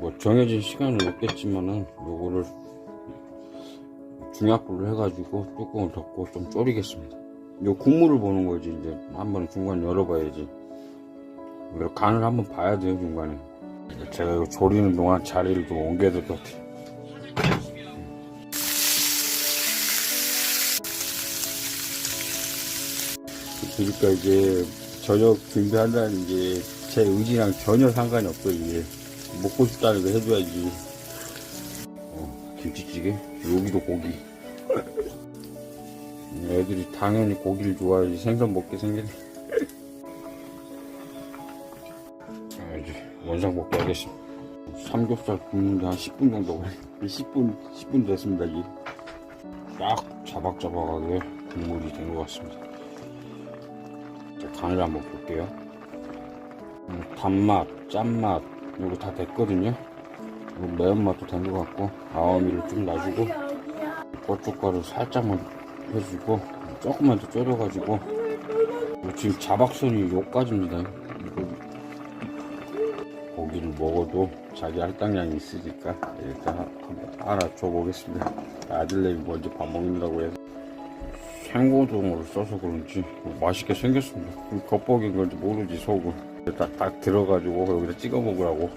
뭐 정해진 시간은 없겠지만은 요거를 중약불로 해가지고 뚜껑을 덮고 좀 졸이겠습니다. 요 국물을 보는 거지 이제 한번 중간 열어봐야지. 간을 한번 봐야 돼요 중간에. 제가 이거 졸이는 동안 자리를 좀 옮겨야 될 것 같아요. 그러니까 이제 저녁 준비한다는 게 제 의지랑 전혀 상관이 없어 이게 먹고 싶다는 거 해줘야지. 어, 김치찌개? 여기도 고기. 애들이 당연히 고기를 좋아하지. 생선 먹게 생겼네 자 이제 원상 복구 하겠습니다. 삼겹살 굽는데 한 10분 정도. 걸려 10분 10분 됐습니다 이게 딱 자박자박하게 국물이 된 것 같습니다. 자, 간을 한번 볼게요. 음, 단맛, 짠맛, 이거 다 됐거든요. 매운맛도 된 것 같고, 아오미를 좀 놔주고, 고춧가루 살짝만 해주고, 조금만 더 졸여가지고, 지금 자박선이 요까지입니다. 이거 고기를 먹어도 자기 할당량이 있으니까 일단 한번 알아줘 보겠습니다. 아들내미 먼저 밥 먹는다고 해서. 생고등어를 써서 그런지 맛있게 생겼습니다. 겉보기인 건지 모르지 속은 딱, 딱 들어가지고 여기다 찍어 먹으라고